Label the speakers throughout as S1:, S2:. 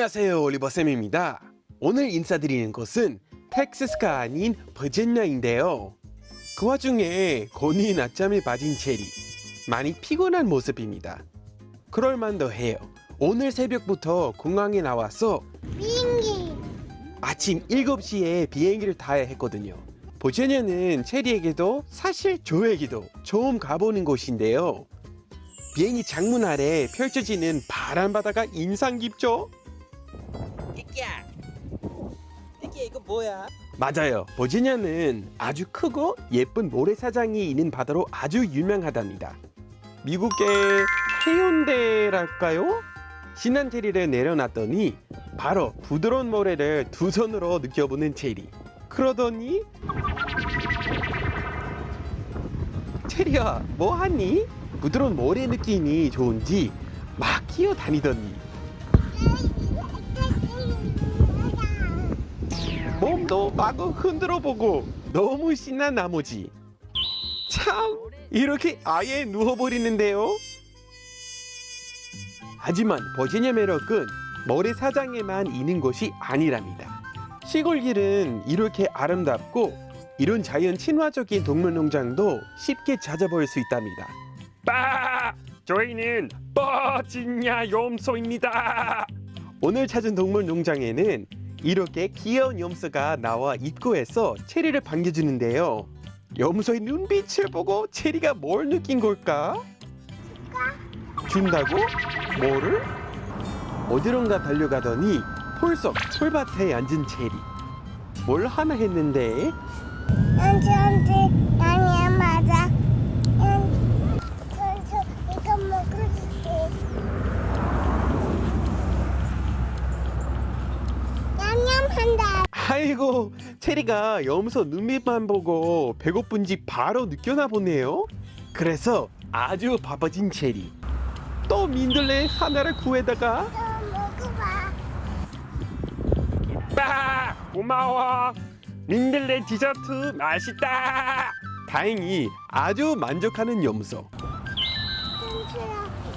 S1: 안녕하세요 올리버쌤입니다. 오늘 인사드리는 곳은 텍사스가 아닌 버지니아인데요. 그 와중에 곤이 낮잠에 빠진 체리 많이 피곤한 모습입니다. 그럴만도 해요. 오늘 새벽부터 공항에 나와서
S2: 비행기!
S1: 아침 7시에 비행기를 타야 했거든요. 버지니아는 체리에게도 사실 저에게도 처음 가보는 곳인데요. 비행기 창문 아래 펼쳐지는 파란 바다가 인상 깊죠?
S3: 이끼야 이끼야 이거 뭐야?
S1: 맞아요. 버지니아는 아주 크고 예쁜 모래사장이 있는 바다로 아주 유명하답니다. 미국의 해운대랄까요? 신난 체리를 내려놨더니 바로 부드러운 모래를 두 손으로 느껴보는 체리. 그러더니 체리야 뭐하니? 부드러운 모래 느낌이 좋은지 막 기어다니더니 몸도 마구 흔들어 보고 너무 신난 나머지 참 이렇게 아예 누워버리는데요. 하지만 버지니아 매력은 모래사장에만 있는 것이 아니랍니다. 시골길은 이렇게 아름답고 이런 자연 친화적인 동물 농장도 쉽게 찾아볼 수 있답니다. 빠! 저희는 버지니아 염소입니다. 오늘 찾은 동물 농장에는 이렇게 귀여운 염소가 나와 입구에서 체리를 반겨주는데요. 염소의 눈빛을 보고 체리가 뭘 느낀 걸까? 준다고? 뭐를? 어디론가 달려가더니 폴속 풀밭에 앉은 체리. 뭘 하나 했는데
S2: 안지한테 아니야 맞아 응. 그래서 이거 먹을게 냠냠 한다.
S1: 아이고 체리가 염소 눈빛만 보고 배고픈지 바로 느껴나 보네요. 그래서 아주 바빠진 체리. 또 민들레 하나를 구해다가?
S2: 또 먹어봐.
S1: 빠 고마워. 민들레 디저트 맛있다. 다행히 아주 만족하는 염소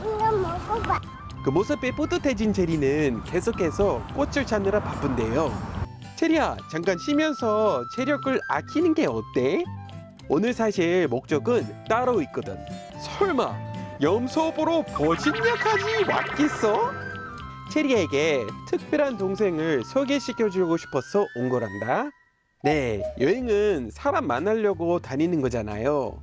S2: 이거 먹어봐
S1: 그 모습에 뿌듯해진 체리는 계속해서 꽃을 찾느라 바쁜데요 체리야 잠깐 쉬면서 체력을 아끼는 게 어때? 오늘 사실 목적은 따로 있거든 설마 염소 보러 버지니아까지 왔겠어? 체리에게 특별한 동생을 소개시켜주고 싶어서 온 거란다. 네, 여행은 사람 만나려고 다니는 거잖아요.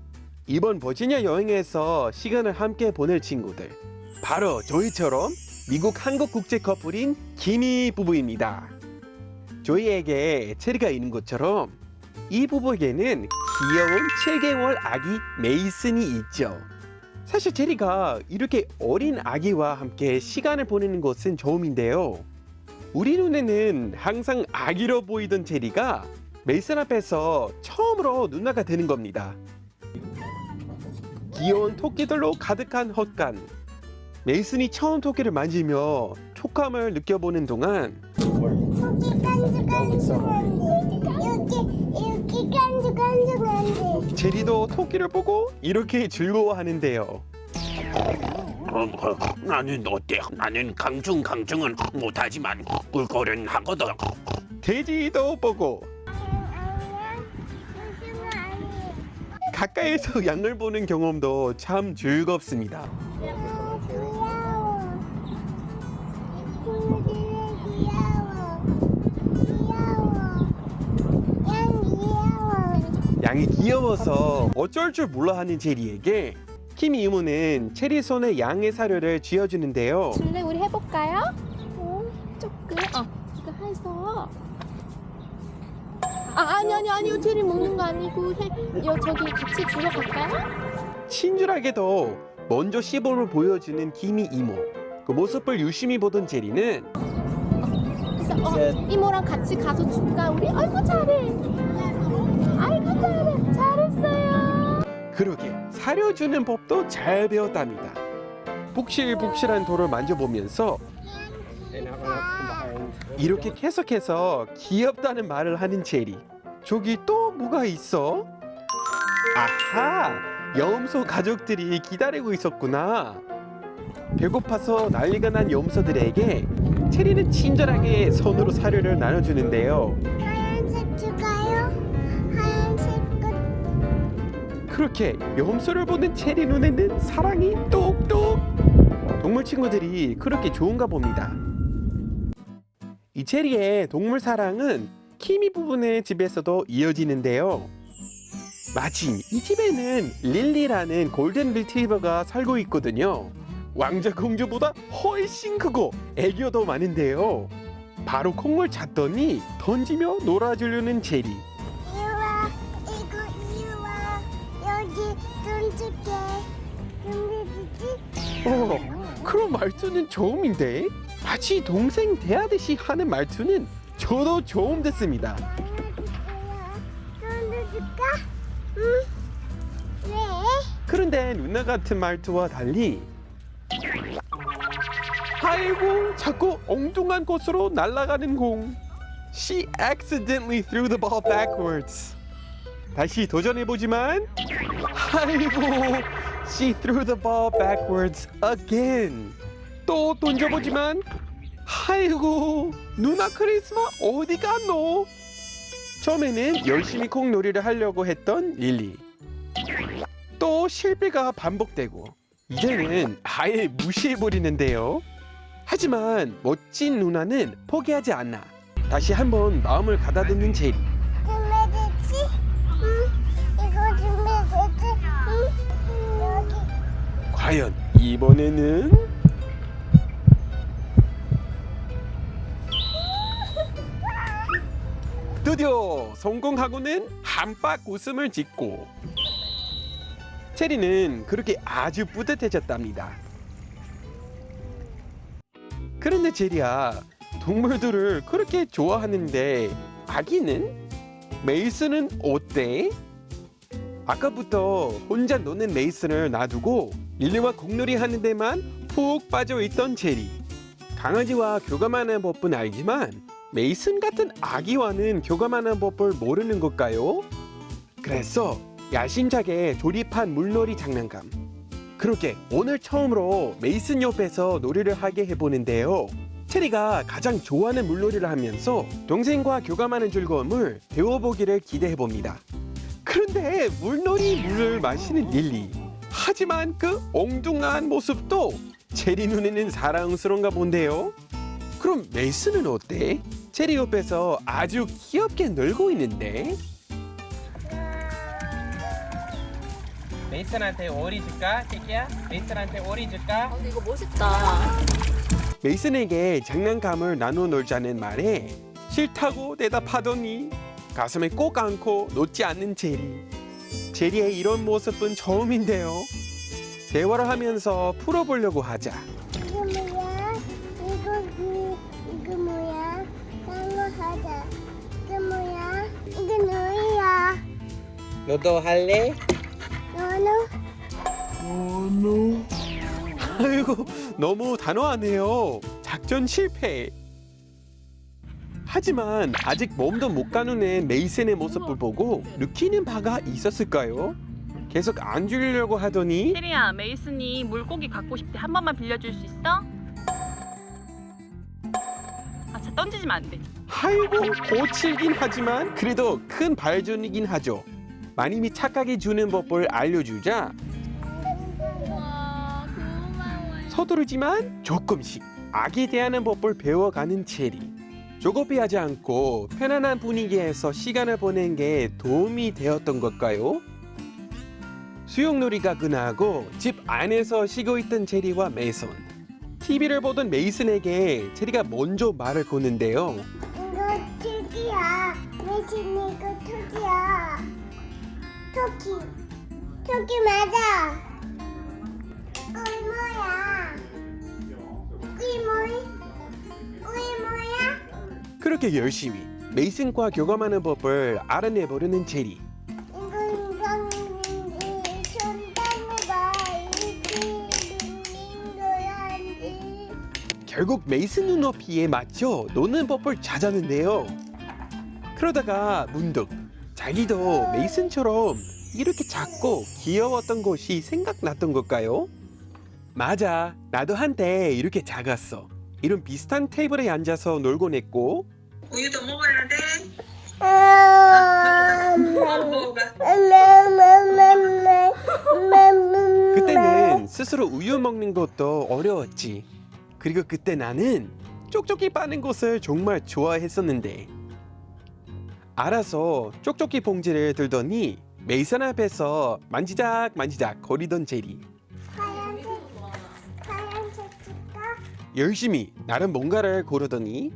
S1: 이번 버지니아 여행에서 시간을 함께 보낼 친구들. 바로 저희처럼 미국 한국 국제 커플인 김희 부부입니다. 저희에게 체리가 있는 것처럼 이 부부에게는 귀여운 7개월 아기 메이슨이 있죠. 사실 체리가 이렇게 어린 아기와 함께 시간을 보내는 것은 처음인데요. 우리 눈에는 항상 아기로 보이던 체리가 메이슨 앞에서 처음으로 누나가 되는 겁니다. 귀여운 토끼들로 가득한 헛간. 메이슨이 처음 토끼를 만지며 촉감을 느껴보는 동안
S2: 여기 여기
S1: 제리도 토끼를 보고 이렇게 즐거워하는데요.
S4: 나는 어때? 나는 강중 강중은 못하지만 꿀꿀은 하거든.
S1: 돼지도 보고 가까이서 양을 보는 경험도 참 즐겁습니다. 양이 귀여워서 어쩔 줄 몰라 하는 제리에게 키미 이모는 체리 손에 양의 사료를 쥐어주는데요.
S5: 줄래 우리 해볼까요? 조금 어 이거 해서 아 아니 아니 아니요 체리 먹는 거 아니고 해 여, 저기 같이 주러 갈까요?
S1: 친절하게도 먼저 시범을 보여주는 키미 이모. 그 모습을 유심히 보던 제리는
S5: 그래서 어 이모랑 같이 가서 줄까 우리 아이고 잘해 잘했어요
S1: 그러게 사료 주는 법도 잘 배웠답니다. 북실북실한 돌을 만져보면서 이렇게 계속해서 귀엽다는 말을 하는 제리. 저기 또 뭐가 있어? 아하, 염소 가족들이 기다리고 있었구나. 배고파서 난리가 난 염소들에게 체리는 친절하게 손으로 사료를 나눠주는데요.
S2: 하얀색 줄까요? 하얀색 꽃.
S1: 그렇게 염소를 보는 체리 눈에는 사랑이 똑똑. 동물 친구들이 그렇게 좋은가 봅니다. 이 체리의 동물 사랑은 키미 부분의 집에서도 이어지는데요. 마침 이 집에는 릴리라는 골든 리트리버가 살고 있거든요. 왕자 공주보다 훨씬 크고 애교도 많은데요. 바로 콩을 잤더니 던지며 놀아주려는 체리.
S2: 돈 줄게. 준비되지?
S1: 어, 그런 말투는 처음인데 마치 동생 대하듯이 하는 말투는 저도 처음 듣습니다.
S2: 돈도 줄까? 응. 왜?
S1: 그런데 누나 같은 말투와 달리 아이고 자꾸 엉뚱한 곳으로 날아가는 공. She accidentally threw the ball backwards. 다시 도전해보지만 아이고 She threw the ball backwards again. 또 던져보지만 아이고 누나 크리스마 어디 갔노? 처음에는 열심히 콩놀이를 하려고 했던 릴리. 또 실패가 반복되고 이제는 아예 무시해버리는데요. 하지만 멋진 누나는 포기하지 않아. 다시 한번 마음을 가다듬는 제리. 과연 이번에는 드디어 성공하고는 한박 웃음을 짓고 체리는 그렇게 아주 뿌듯해졌답니다. 그런데 체리야 동물들을 그렇게 좋아하는데 아기는 메이슨은 어때? 아까부터 혼자 노는 메이슨을 놔두고 릴리와 공놀이 하는 데만 푹 빠져 있던 제리. 강아지와 교감하는 법은 알지만 메이슨 같은 아기와는 교감하는 법을 모르는 걸까요? 그래서 야심차게 조립한 물놀이 장난감. 그렇게 오늘 처음으로 메이슨 옆에서 놀이를 하게 해보는데요. 체리가 가장 좋아하는 물놀이를 하면서 동생과 교감하는 즐거움을 배워보기를 기대해봅니다. 그런데 물놀이 물을 마시는 릴리. 하지만 그 엉뚱한 모습도 체리 눈에는 사랑스러운가 본데요. 그럼 메이슨은 어때? 체리 옆에서 아주 귀엽게 놀고 있는데.
S3: 메이슨한테 오리 줄까? 새끼야? 메이슨한테 오리 줄까?
S5: 근데 이거 멋있다.
S1: 메이슨에게 장난감을 나눠 놀자는 말에 싫다고 대답하더니 가슴에 꼭 안고 놓지 않는 제리. 제리의 이런 모습은 처음인데요. 대화를 하면서 풀어보려고 하자.
S2: 이거 뭐야? 이거 그 이거 뭐야? 딴거 하자. 이거 뭐야? 이거 너야.
S3: 너도 할래?
S2: 너는
S1: 아이고 너무 단호하네요. 작전 실패. 하지만 아직 몸도 못 가누는 메이슨의 모습을 보고 느끼는 바가 있었을까요? 계속 안 주려고 하더니
S6: 체리야, 메이슨이 물고기 갖고 싶대. 한 번만 빌려줄 수 있어? 아, 자 던지지면 안 돼.
S1: 아이고 고칠긴 하지만 그래도 큰 발전이긴 하죠. 마님이 착하게 주는 법을 알려주자. 서두르지만 조금씩 아기 대하는 법을 배워가는 체리. 조급해하지 않고 편안한 분위기에서 시간을 보낸 게 도움이 되었던 걸까요? 수영놀이가 끝나고 집 안에서 쉬고 있던 체리와 메이슨. TV를 보던 메이슨에게 체리가 먼저 말을 거는데요.
S2: 이거 토끼야. 매신 이거 토끼야. 토끼. 토끼 맞아. 꼬이 뭐야?
S1: 그렇게 열심히 메이슨과 교감하는 법을 알아내보려는
S2: 돌아야지.
S1: 결국 메이슨 눈높이에 맞춰 노는 법을 찾았는데요. 그러다가 문득 자기도 메이슨처럼 이렇게 작고 귀여웠던 것이 생각났던 걸까요? 맞아, 나도 한때 이렇게 작았어. 이런 비슷한 테이블에 앉아서 놀곤 했고
S7: 우유도 먹어야 돼.
S2: 아,
S7: 먹어봐.
S1: 그때는 스스로 우유 먹는 것도 어려웠지. 그리고 그때 나는 쪽쪽이 빠는 것을 정말 좋아했었는데 알아서 쪽쪽이 봉지를 들더니 메이선 앞에서 만지작 만지작 거리던 제리
S2: 줄까?
S1: 열심히 나름 뭔가를 고르더니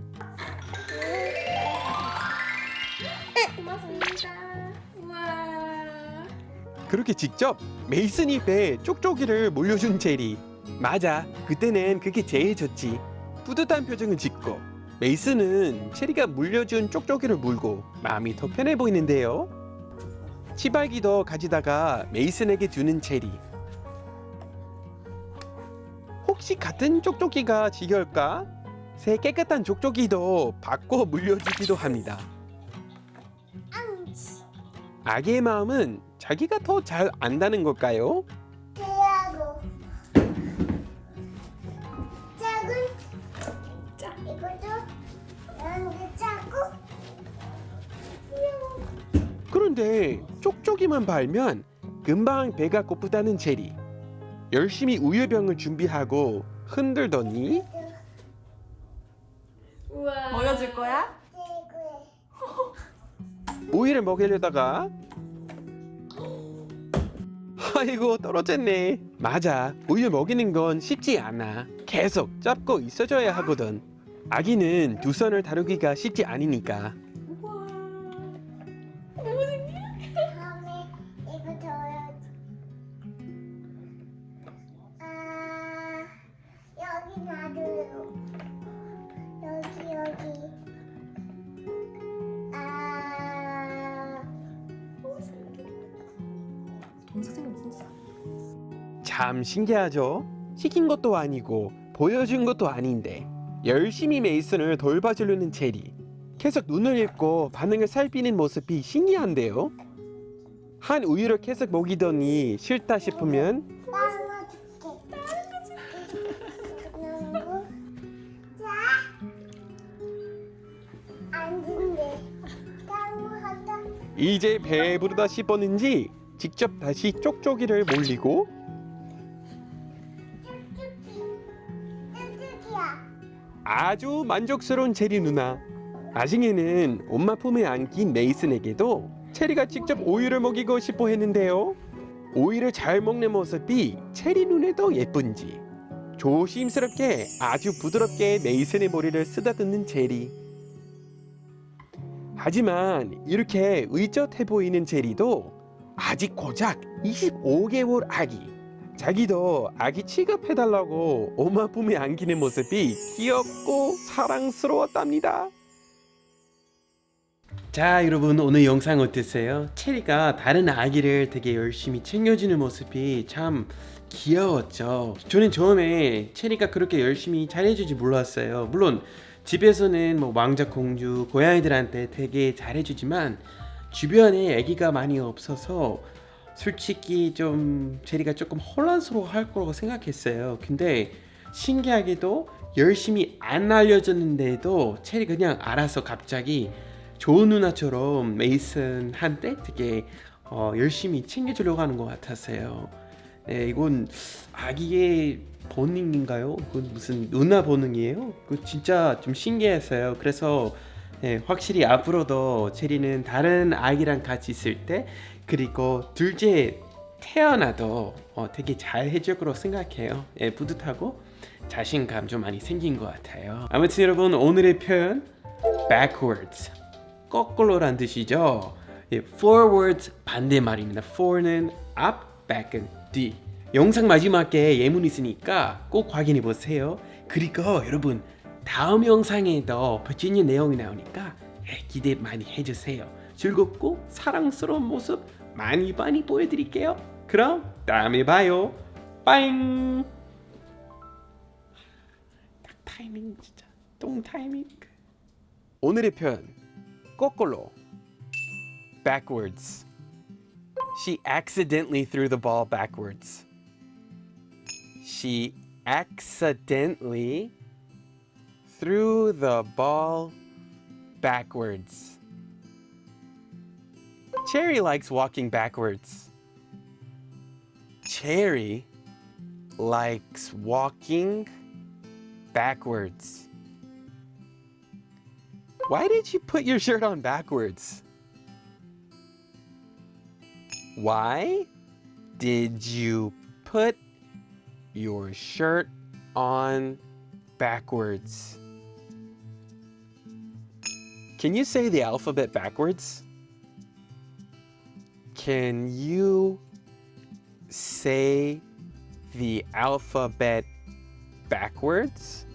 S1: 그렇게 직접 메이슨 입에 쪽쪽이를 물려준 제리. 맞아 그때는 그게 제일 좋지. 뿌듯한 표정을 짓고 메이슨은 체리가 물려준 쪽쪽이를 물고 마음이 더 편해 보이는데요. 치발기도 가지다가 메이슨에게 주는 체리. 혹시 같은 쪽쪽이가 지겨울까? 새 깨끗한 쪽쪽이도 받고 물려주기도 합니다. 아기의 마음은 자기가 더 잘 안다는 걸까요?
S2: 대하고 작은 자 이것도 양게 작고
S1: 그런데 쪽쪽이만 발면 금방 배가 고프다는 제리 열심히 우유병을 준비하고 흔들더니
S6: 보여줄 거야?
S2: 대구에
S1: 우유를 먹이려다가 아이고 떨어졌네. 맞아. 우유 먹이는 건 쉽지 않아. 계속 잡고 있어줘야 하거든. 아기는 두 손을 다루기가 쉽지 않으니까 참 신기하죠? 시킨 것도 아니고 보여준 것도 아닌데 열심히 메이슨을 돌봐주려는 제리 계속 눈을 읽고 반응을 살피는 모습이 신기한데요 한 우유를 계속 먹이더니 싫다 싶으면
S2: 빵을 줄게. 그리고 자 앉은데 빵을 하다.
S1: 이제 배부르다 싶었는지 직접 다시 쪽쪽이를 몰리고. 아주 만족스러운 체리 누나 나중에는 엄마 품에 안긴 메이슨에게도 체리가 직접 우유를 먹이고 싶어 했는데요 우유를 잘 먹는 모습이 체리 눈에도 예쁜지 조심스럽게 아주 부드럽게 메이슨의 머리를 쓰다듬는 체리 하지만 이렇게 의젓해 보이는 체리도 아직 고작 25개월 아기 자기도 아기 취급해달라고 엄마 품에 안기는 모습이 귀엽고 사랑스러웠답니다. 자 여러분 오늘 영상 어땠어요? 체리가 다른 아기를 되게 열심히 챙겨주는 모습이 참 귀여웠죠. 저는 처음에 체리가 그렇게 열심히 잘해주지 몰랐어요. 물론 집에서는 뭐 왕자 공주 고양이들한테 되게 잘해주지만 주변에 아기가 많이 없어서 솔직히 좀 제리가 조금 혼란스러워 할 거라고 생각했어요. 근데 신기하게도 열심히 안 알려줬는데도 체리 그냥 알아서 갑자기 좋은 누나처럼 메이슨한테 되게 어, 열심히 챙겨주려고 하는 것 같았어요. 네, 이건 아기의 본능인가요? 이건 무슨 누나 본능이에요? 그 진짜 좀 신기했어요. 그래서 네, 확실히 앞으로도 체리는 다른 아기랑 같이 있을 때 그리고 둘째 태어나도 어, 되게 잘 해줄 거라고 생각해요. 예, 뿌듯하고 자신감 좀 많이 생긴 것 같아요. 아무튼 여러분 오늘의 표현 backwards 거꾸로란 뜻이죠. 예, forwards 반대 말입니다. for는 앞, back은 뒤. 영상 마지막에 예문 있으니까 꼭 확인해 보세요. 그리고 여러분 다음 영상에도 버지니 내용이 나오니까 예, 기대 많이 해주세요. 즐겁고 사랑스러운 모습 많이 많이 보여드릴게요. 그럼 다음에 봐요. 빠잉. 딱 타이밍 진짜 똥 타이밍. 오늘의 표현 거꾸로 backwards. She accidentally threw the ball backwards. She accidentally threw the ball backwards. Cherry likes walking backwards. Cherry likes walking backwards. Why did you put your shirt on backwards? Why did you put your shirt on backwards? Can you say the alphabet backwards? Can you say the alphabet backwards?